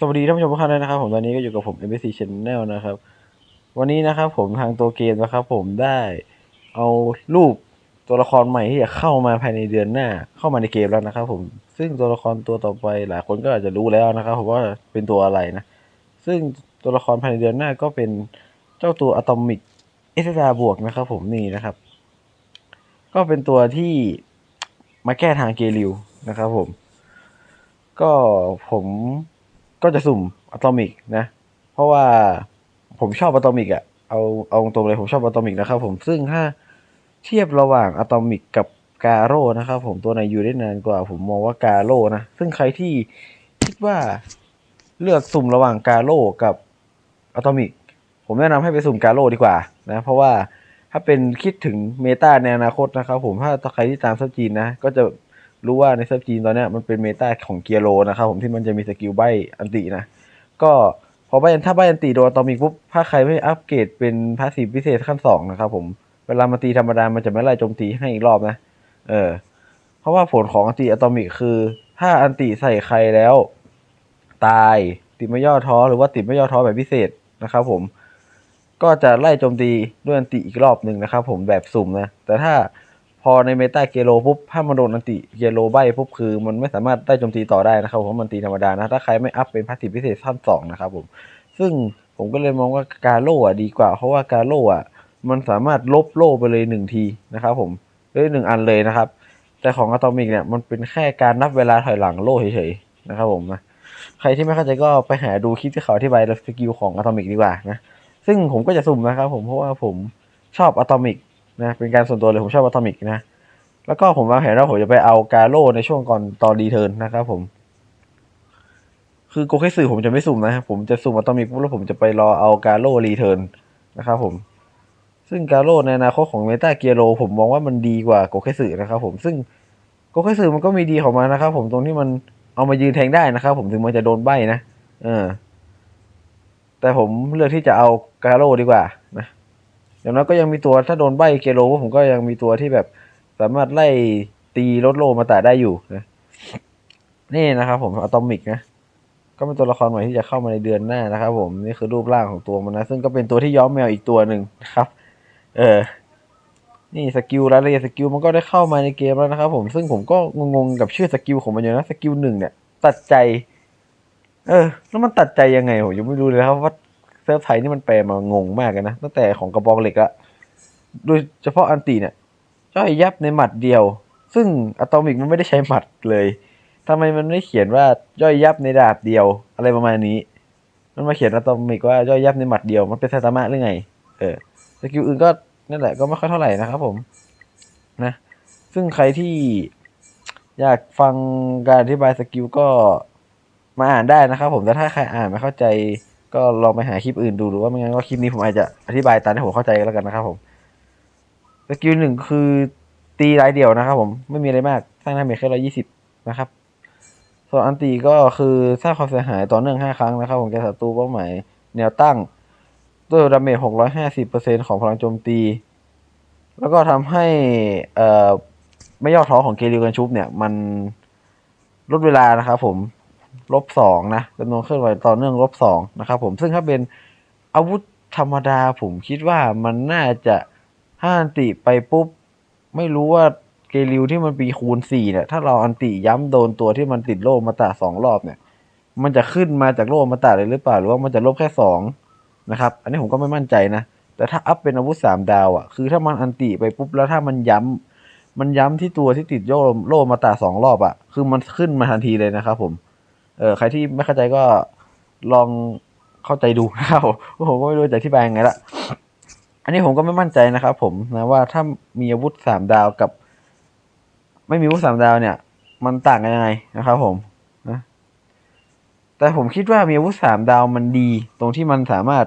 สวัสดีท่านผู้ชมทุกท่านด้วยนะครับผมตอนนี้ก็อยู่กับผม MBC Channel นะครับ วันนี้นะครับผมทางตัวเกมนะครับ ผมได้เอารูปตัวละครใหม่ที่จะเข้ามาภายในเดือนหน้า เข้ามาในเกมแล้วนะครับ ผมซึ่งตัวละครตัวต่อไปหลายคนก็อาจจะรู้แล้วนะครับผมว่าเป็นตัวอะไรนะ ซึ่งตัวละครภายในเดือนหน้าก็เป็นเจ้าตัวอะตอมิกเอสดาบวกนะครับ ผมนี่นะครับ ก็เป็นตัวที่มาแก้ทางเกลิวนะครับ ผม ก็ผม ก็จะสุ่มอะตอมิกนะ เพราะว่าผมชอบอะตอมิกอะเอาเอาตรงเลยผมชอบอะตอมิกนะครับผมซึ่งถ้าเทียบระหว่างอะตอมิกกับกาโร่นะครับผมตัวไหนอยู่ได้นานกว่า ผมมองว่ากาโร่นะ ซึ่งใครที่คิดว่าเลือกสุ่มระหว่างกาโร่กับอะตอมิกผมแนะนำให้ไปสุ่มกาโร่ดีกว่านะเพราะว่าถ้าเป็นคิดถึงเมตาในอนาคตนะครับผมถ้าใครที่ตามเซิร์ฟจีนนะ ก็จะ รู้ว่าในเซิร์ฟจีนตอนนี้มันเป็นเมตาของเกียร์โรนะครับผมที่มันจะมีสกิลใบอันตินะ ก็พอใบถ้าใบอันติโดนอะตอมิกปุ๊บถ้าใครไม่อัปเกรดเป็นพาสซีฟพิเศษขั้นสองนะครับผมเวลามาตีธรรมดา มันจะไม่ไล่โจมตีให้อีกรอบนะ เออ เพราะว่าผลของอันติอะตอมิกคือ ถ้าอันติใส่ใครแล้ว ตายติดไม่ย่อท้อหรือว่าติดไม่ย่อท้อแบบพิเศษนะครับผมก็จะไล่โจมตีด้วยอันติอีกรอบหนึ่งนะครับผมแบบสุ่มนะ แต่ถ้า พอในเมตาเกโลปุ๊บถ้ามันโดนอันติเกโลใบปุ๊บคือ มันไม่สามารถได้โจมตีต่อได้นะครับเพราะมันตีธรรมดานะ ถ้าใครไม่อัพเป็นพาสซีฟพิเศษขั้นสองนะครับผม ซึ่งผมก็เลยมองว่ากาโล่ะดีกว่า เพราะว่ากาโล่อะมันสามารถลบโล่ไปเลยหนึ่งทีนะครับผมด้วยหนึ่งอันเลยนะครับ แต่ของอะตอมิกเนี่ยมันเป็นแค่การนับเวลาถอยหลังโล่เฉยๆนะครับผมนะใครที่ไม่เข้าใจก็ไปหาดูคลิปที่เขาอธิบายสกิลของอะตอมิกดีกว่านะซึ่งผมก็จะสุ่มนะครับผมเพราะว่าผมชอบอะตอมิก นะเป็นการส่วนตัวเลยผมชอบอะตอมิกนะแล้วก็ผมวางแผนว่าผมจะไปเอากาโร่ในช่วงก่อนตอนรีเทิร์นนะครับผม คือโกเคสึผมจะไม่สุ่มนะผมจะสุ่มอะตอมิกปุ๊บแล้วผมจะไปรอเอากาโร่รีเทิร์นนะครับผมซึ่งกาโร่ในอนาคตของเมตาเกียโรผมมองว่ามันดีกว่าโกเคสึนะครับผมซึ่งโกเคสึมันก็มีดีของมันนะครับผมตรงที่มันเอามายืนแทงได้นะครับผมถึงมันจะโดนใบนะเออแต่ผมเลือกที่จะเอากาโร่ดีกว่านะ อย่างน้อยก็ยังมีตัวถ้าโดนใบเกโรผมก็ยังมีตัวที่แบบสามารถไล่ตีลดโลมาแตาได้อยู่นะนี่นะครับผมอะตอมิกนะก็เป็นตัวละครใหม่ที่จะเข้ามาในเดือนหน้านะครับ ผมนี่คือรูปร่างของตัวมันนะซึ่งก็เป็นตัวที่ย้อมแมวอีกตัวหนึ่งนะครับ เออนี่สกิลรายละเอียดสกิลมันก็ได้เข้ามาในเกมแล้วนะครับผมซึ่งผมก็งงๆกับชื่อสกิลของมันอยู่นะสกิลหนึ่งเนี่ย ตัดใจ เออ แล้วมันตัดใจยังไงผมยังไม่รู้เลยครับว่า ซิร์ฟไทยนี่มันแปลมางงมากเลยนะ ตั้งแต่ของกระบองเหล็กอะโดยเฉพาะอันตีเนี่ยย่อยยับในหมัดเดียว ซึ่งอะตอมิกมันไม่ได้ใช้หมัดเลยทำไมมันไม่เขียนว่าย่อยยับในดาบเดียว อะไรประมาณนี้ มันมาเขียนอะตอมิกว่าย่อยยับในหมัดเดียว มันเป็นไซตามะหรือไง เออสกิลอื่นก็นั่นแหละก็ไม่ค่อยเท่าไหร่นะครับผมนะซึ่งใครที่อยากฟังการอธิบายสกิลก็มาอ่านได้นะครับผมแต่ถ้าใครอ่านไม่เข้าใจ ก็ลองไปหาคลิปอื่นดูหรือว่าไม่งั้นก็คลิปนี้ผมอาจจะอธิบายตามที่ผมเข้าใจแล้วกันนะครับผมสกิลหนึ่งคือตีรายเดียวนะครับผมไม่มีอะไรมากสร้างดาเมจแค่ร้อยี่สิบนะครับส่วนอันตีก็คือสร้างความเสียหายต่อเนื่องห้าครั้งนะครับผมแกศัตรูเป้าหมายแนวตั้งด้วยดาเมจ650%ของพลังโจมตี แล้วก็ทำให้เอ่อไม่ย่อท้อของเกลิวกันชุบเนี่ย มันลดเวลานะครับผม ลบสองนะจำนวนเคลื่อนไหวต่อเนื่องลบสองนะครับผมซึ่งถ้าเป็นอาวุธธรรมดาผมคิดว่ามันน่าจะห้าอันติไปปุ๊บ ไม่รู้ว่าเกลิวที่มันปีคูณสี่เนี่ยถ้าเราอันติย้ำโดนตัวที่มันติดโล่มาตาสองรอบเนี่ย มันจะขึ้นมาจากโล่มาตาเลยหรือเปล่าหรือว่ามันจะลบแค่สองนะครับ อันนี้ผมก็ไม่มั่นใจนะ แต่ถ้าอัพเป็นอาวุธสามดาวอะ่ะ คือถ้ามันอันติไปปุ๊บแล้วถ้ามันย้ำมันย้ำที่ตัวที่ติดโยโล่มาตาสองรอบอะ่ะ คือมันขึ้นมาทันทีเลยนะครับผม เออใครที่ไม่เข้าใจก็ลองเข้าใจดูนะครับผมก็ไม่รู้จะอธิบายยังไงละอันนี้ผมก็ไม่มั่นใจนะครับผมนะว่าถ้ามีอาวุธสามดาวกับ ไม่มีอาวุธสามดาวเนี่ย มันต่างกันยังไงนะครับผมนะแต่ผมคิดว่ามีอาวุธสามดาวมันดี ตรงที่มันสามารถ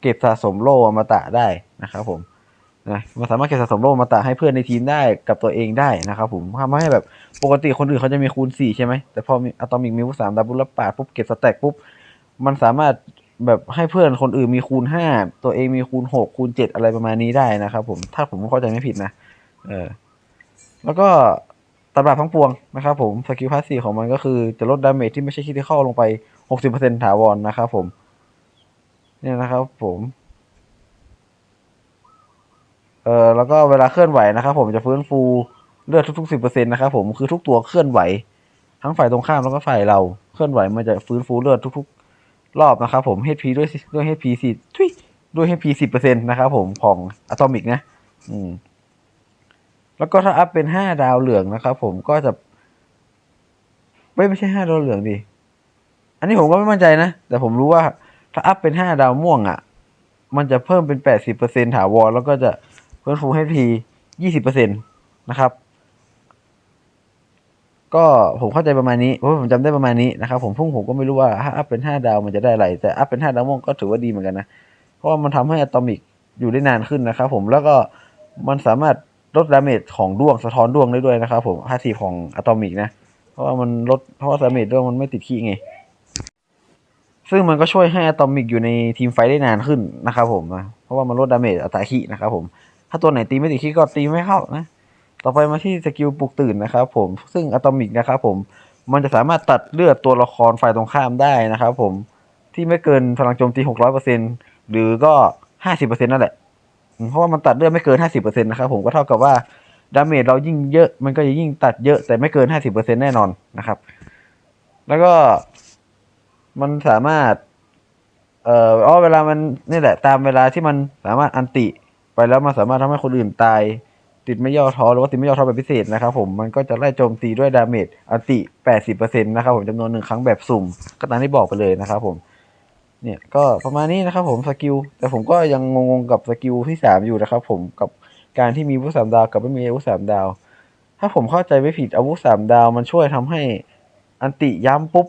เก็บสะสมโล่อมตะได้นะครับผม นะมันสามารถเก็บสะสมโล่อมตะให้เพื่อนในทีมได้กับตัวเองได้นะครับผมทำให้แบบปกติคนอื่นเขาจะมีคูณสี่ใช่ไหมแต่พอมีอะตอมิกมีอาวุธสามดาวปุ๊บแล้วปาดปุ๊บเก็บสแต็กปุ๊บมันสามารถแบบให้เพื่อนคนอื่นมีคูณห้าตัวเองมีคูณหกคูณเจ็ดอะไรประมาณนี้ได้นะครับผมถ้าผมเข้าใจไม่ผิดนะเออแล้วก็ตำราทั้งปวงนะครับผมสกิลพาสซีของมันก็คือจะลดดาเมจที่ไม่ใช่คิดที่เข้าลงไปหกสิบเปอร์เซ็นถาวรนะครับผมเนี่ยนะครับผม เอ่อแล้วก็เวลาเคลื่อนไหวนะครับ ผมจะฟื้นฟูเลือดทุกๆสิบเปอร์เซ็นต์นะครับผมคือทุกตัวเคลื่อนไหว ทั้งฝ่ายตรงข้ามแล้วก็ฝ่ายเราเคลื่อนไหวมันจะฟื้นฟูเลือดทุกๆ รอบนะครับผม HP ด้วยด้วย HP สี่ทุยด้วย HP สิบเปอร์เซ็นต์นะครับผมของอะตอมิกนะ อืม แล้วก็ถ้าอัพเป็นห้าดาวเหลืองนะครับผมก็จะ ไม่ไม่ใช่ห้าดาวเหลืองดิอันนี้ผมก็ไม่มั่นใจนะ แต่ผมรู้ว่าถ้าอัพเป็นห้าดาวม่วงอะ มันจะเพิ่มเป็นแปดสิบเปอร์เซ็นต์ถาวรแล้วก็จะ เพิ่มฟู HP ยี่สิบเปอร์เซ็นต์นะครับ ก็ผมเข้าใจประมาณนี้เพราะผมจำได้ประมาณนี้นะครับ ผมพุ่งผมก็ไม่รู้ว่าถ้าอัพเป็นห้าดาวมันจะได้อะไร แต่อัพเป็นห้าดาวม่วงก็ถือว่าดีเหมือนกันนะ เพราะว่ามันทำให้อะตอมิกอยู่ได้นานขึ้นนะครับ ผมแล้วก็มันสามารถลดดาเมจของดวงสะท้อนดวงได้ด้วยนะครับผมพาสีของอะตอมิกนะ เพราะว่ามันลดเพราะว่าดาเมจดวงมันไม่ติดขี้ไง ซึ่งมันก็ช่วยให้อะตอมิกอยู่ในทีมไฟได้นานขึ้นนะครับผมนะเพราะว่ามันลดดาเมจอัตราขี้นะครับผม ถ้าตัวไหนตีไม่ติดขี้ก็ตีไม่เข้านะ ต่อไปมาที่สกิลปลุกตื่นนะครับผม ซึ่งอะตอมิกนะครับผม มันจะสามารถตัดเลือดตัวละครฝ่ายตรงข้ามได้นะครับผม ที่ไม่เกินพลังโจมตีหกร้อยเปอร์เซ็นหรือก็ห้าสิบเปอร์เซ็นนั่นแหละ เพราะว่ามันตัดเลือดไม่เกินห้าสิบเปอร์เซ็นะครับผม ก็เท่ากับว่าดาเมจเรายิ่งเยอะ มันก็จะยิ่งตัดเยอะ แต่ไม่เกินห้าสิบเปอร์เซ็นแน่นอนนะครับ แล้วก็มันสามารถ เอ่อเวลามันนี่แหละ ตามเวลาที่มันสามารถอันติ แล้วมันสามารถทำให้คนอื่นตาย ติดไม่ย่อท้อหรือว่าติดไม่ย่อท้อแบบพิเศษนะครับผมมันก็จะไล่โจมตีด้วยดาเมจอันติ 80%นะครับผมจำนวนหนึ่งครั้งแบบสุ่ม ก็ตามที่บอกไปเลยนะครับผมเนี่ยก็ประมาณนี้นะครับผมสกิลแต่ผมก็ยังงงๆกับสกิลที่สามอยู่นะครับผมกับการที่มีอาวุธสามดาวกับไม่มีอาวุธสามดาว ถ้าผมเข้าใจไม่ผิดอาวุธสามดาว มันช่วยทำให้อันติย้ำปุ๊บ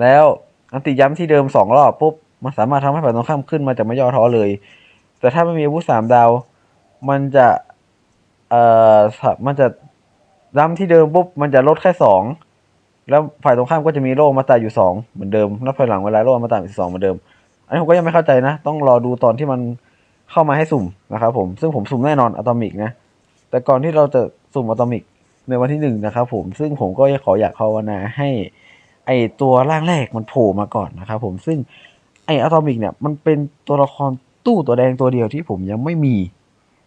แล้วอันติย้ำที่เดิมสองรอบปุ๊บ มันสามารถทำให้ฝ่ายตรงข้ามขึ้นมาจากไม่ย่อท้อเลย แต่ถ้าไม่มีอาวุธสามดาว มันจะเอ่อมันจะย้ำที่เดิมปุ๊บมันจะลดแค่สองแล้วฝ่ายตรงข้ามก็จะมีโล่มาตราอยู่สองเหมือนเดิมแล้วภายหลังเวลาโล่มาตราอยู่สองเหมือนเดิม อันนี้ผมก็ยังไม่เข้าใจนะ ต้องรอดูตอนที่มันเข้ามาให้สุ่มนะครับผมซึ่งผมสุ่มแน่นอนอะตอมิกนะแต่ก่อนที่เราจะสุ่มอะตอมิกในวันที่หนึ่งนะครับผมซึ่งผมก็ขออยากภาวนาให้ไอตัวร่างแรกมันโผล่มาก่อนนะครับผมซึ่งไออะตอมิกเนี่ยมันเป็นตัวละคร ตู้ตัวแดงตัวเดียวที่ผมยังไม่มี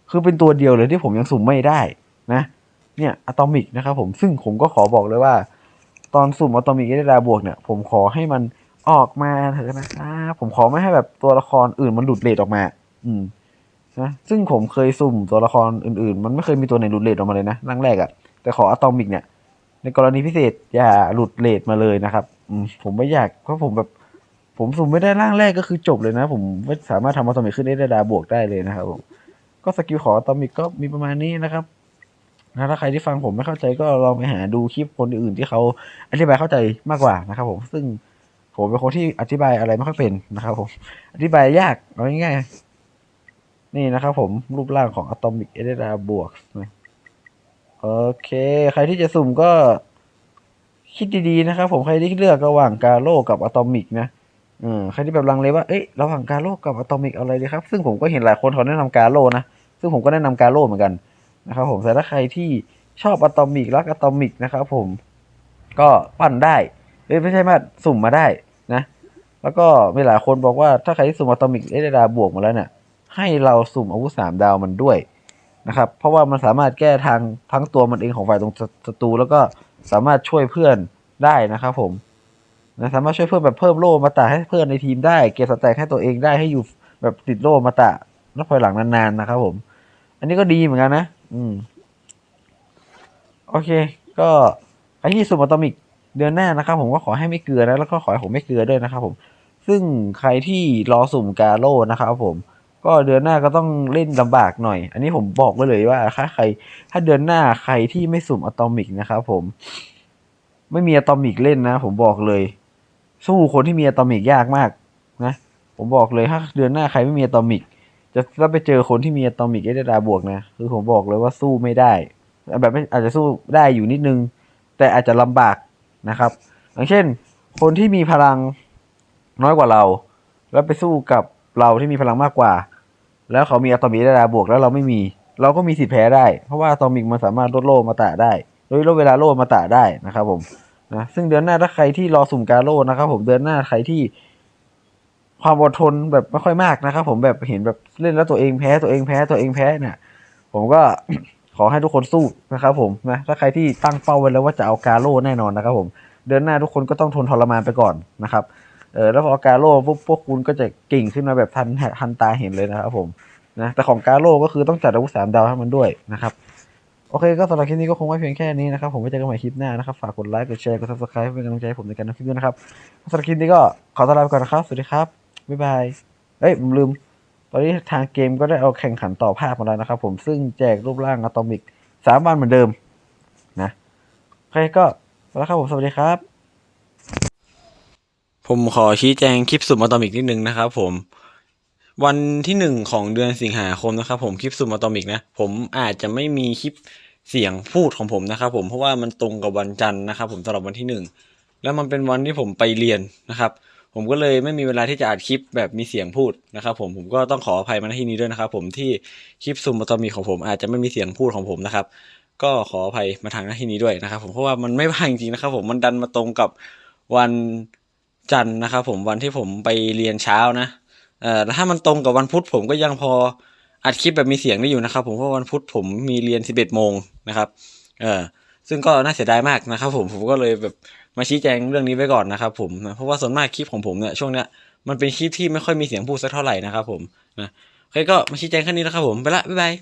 คือเป็นตัวเดียวเลยที่ผมยังสุ่มไม่ได้นะ เนี่ยอะตอมิกนะครับผมซึ่งผมก็ขอบอกเลยว่า ตอนสุ่มอะตอมิกเอเดาบวกเนี่ย ผมขอให้มันออกมาเถอะนะครับผมขอไม่ให้แบบตัวละครอื่นมันหลุดเลทออกมา อืมนะซึ่งผมเคยสุ่มตัวละครอื่นๆ มันไม่เคยมีตัวไหนหลุดเลทออกมาเลยนะร่างแรกอะแต่ขออะตอมิกเนี่ย ในกรณีพิเศษอย่าหลุดเลทมาเลยนะครับ อืมผมไม่อยากเพราะผมแบบ ผมสุ่มไม่ได้ร่างแรกก็คือจบเลยนะ ผมไม่สามารถทำอะตอมิกขึ้นเอเดดาบวกได้เลยนะครับผมก็สกิลของอะตอมิกก็มีประมาณนี้นะครับนะถ้าใครที่ฟังผมไม่เข้าใจก็ลองไปหาดูคลิปคนอื่นที่เขาอธิบายเข้าใจมากกว่านะครับ ผมซึ่งผมเป็นคนที่อธิบายอะไรไม่ค่อยเป็นนะครับ ผม อธิบายยากเอาง่ายๆนี่นะครับ ผมรูปร่างของอะตอมิกเอเดดาบวกนะโอเค ใครที่จะสุ่มก็คิดดีๆนะครับ ผมใครที่เลือกระหว่างกาโลกับอะตอมิกนะ อืมใครที่แบบลังเลว่าเอ๊ะระหว่างกาโลกับอะตอมิกอะไรดีครับ ซึ่งผมก็เห็นหลายคนเขาแนะนำกาโลนะ ซึ่งผมก็แนะนำกาโลเหมือนกันนะครับผมแต่ถ้าใครที่ชอบอะตอมิกรักอะตอมิกนะครับผมก็ปั้นได้เอ้ยไม่ใช่มาสุ่มมาได้นะ แล้วก็มีหลายคนบอกว่าถ้าใครที่สุ่มอะตอมิกเอเดดาบวกมาแล้วเนี่ย ให้เราสุ่มอาวุธสามดาวมันด้วยนะครับ เพราะว่ามันสามารถแก้ทางทั้งตัวมันเองของฝ่ายตรงศัตรูแล้วก็สามารถช่วยเพื่อนได้นะครับผม นะสามารถช่วยเพิ่มแบบเพิ่มโล่มาตะให้เพื่อนในทีมได้ เก็บสแต็กให้ตัวเองได้ให้อยู่แบบติดโล่มาตะนับถอยหลังนานๆนะครับผม อันนี้ก็ดีเหมือนกันนะ อืม โอเค ก็ใครที่สุ่มอะตอมิกเดือนหน้านะครับผมก็ขอให้ไม่เกลือนะแล้วก็ขอให้ผมไม่เกลือด้วยนะครับผม ซึ่งใครที่รอสุ่มกาโลนะครับผมก็เดือนหน้าก็ต้องเล่นลำบากหน่อย อันนี้ผมบอกไว้เลยว่าถ้าใคร ถ้าเดือนหน้าใครที่ไม่สุ่มอะตอมิกนะครับผม ไม่มีอะตอมิกเล่นนะ ผมบอกเลย สู้คนที่มีอะตอมิกยากมากนะ ผมบอกเลยถ้าเดือนหน้าใครไม่มีอะตอมิก จะต้องไปเจอคนที่มีอะตอมิกเอเดดาบวกนะคือผมบอกเลยว่าสู้ไม่ได้ แบบไม่อาจจะสู้ได้อยู่นิดนึง แต่อาจจะลำบากนะครับ อย่างเช่น คนที่มีพลังน้อยกว่าเรา แล้วไปสู้กับเราที่มีพลังมากกว่า แล้วเขามีอะตอมิกเอเดดาบวกแล้วเราไม่มี เราก็มีสิทธิ์แพ้ได้ เพราะว่าอะตอมิกมันสามารถลดโลมาตะได้ โดยลดเวลาโลมาตะได้นะครับผม นะซึ่งเดือนหน้าถ้าใครที่รอสุ่มกาโร่นะครับ ผมเดือนหน้าใครที่ ความอดทนแบบไม่ค่อยมากนะครับ ผมแบบเห็นแบบเล่นแล้วตัวเองแพ้ตัวเองแพ้ตัวเองแพ้เนี่ย ผมก็ขอให้ทุกคนสู้นะครับ ผมนะถ้าใครที่ตั้งเป้าไว้แล้วว่าจะเอากาโร่แน่นอนนะครับ ผมเดือนหน้าทุกคนก็ต้องทนทรมานไปก่อนนะครับเออแล้วพอกาโร่พวกพวกคุณก็จะเก่งขึ้นมาแบบทันทันตาเห็นเลยนะครับ ผมนะแต่ของกาโร่ก็คือต้องจัดอาวุธสามดาวให้มันด้วยนะครับ โอเคก็สำหรับคลิปนี้ก็คงไว้เพียงแค่นี้นะครับ ผมไว้เจอกันใหม่คลิปหน้านะครับ ฝากกดไลค์กดแชร์กด subscribe เป็นกำลังใจให้ผมในการทำคลิปด้วยนะครับสำหรับคลิปนี้ก็ขอตัวลาไปก่อนนะครับ สวัสดีครับ บ๊ายบายเอ้ยผมลืม ตอนนี้ทางเกมก็ได้เอาแข่งขันต่อภาคมาแล้วนะครับ ผมซึ่งแจกรูปร่างอะตอมิกสามวันเหมือนเดิมนะโอเคก็แล้วครับผมสวัสดีครับ ผมขอชี้แจงคลิปสุ่มอะตอมิกนิดนึงนะครับ ผม วันที่หนึ่งของเดือนสิงหาคมนะครับ ผมคลิปสุ่มอะตอมิกนะ ผมอาจจะไม่มีคลิป เสียงพูดของผมนะครับผมเพราะว่ามันตรงกับวันจันทร์นะครับ ผมสำหรับวันที่หนึ่งแล้วมันเป็นวันที่ผมไปเรียนนะครับ ผมก็เลยไม่มีเวลาที่จะอัดคลิปแบบมีเสียงพูดนะครับ ผมผมก็ต้องขออภัยมาณที่นี้ด้วยนะครับ ผมที่คลิปซุมอะตอมิกของผม อาจจะไม่มีเสียงพูดของผมนะครับ ก็ขออภัยมาทางหน้าที่นี้ด้วยนะครับ ผมเพราะว่ามันไม่ว่างจริงๆนะครับ ผมมันดันมาตรงกับวันจันทร์นะครับ ผมวันที่ผมไปเรียนเช้านะเอ่อถ้ามันตรงกับวันพุธผมก็ยังพอ อัดคลิปแบบมีเสียงได้อยู่นะครับ ผมเพราะวันพุธผมมีเรียน 11 โมงนะครับ เออซึ่งก็น่าเสียดายมากนะครับ ผมผมก็เลยแบบมาชี้แจงเรื่องนี้ไว้ก่อนนะครับ ผมนะเพราะว่าส่วนมากคลิปของผมเนี่ยช่วงเนี้ยมันเป็นคลิปที่ไม่ค่อยมีเสียงพูดสักเท่าไหร่นะครับ ผมนะโอเคก็มาชี้แจงแค่นี้นะครับ ผมไปละบ๊ายบาย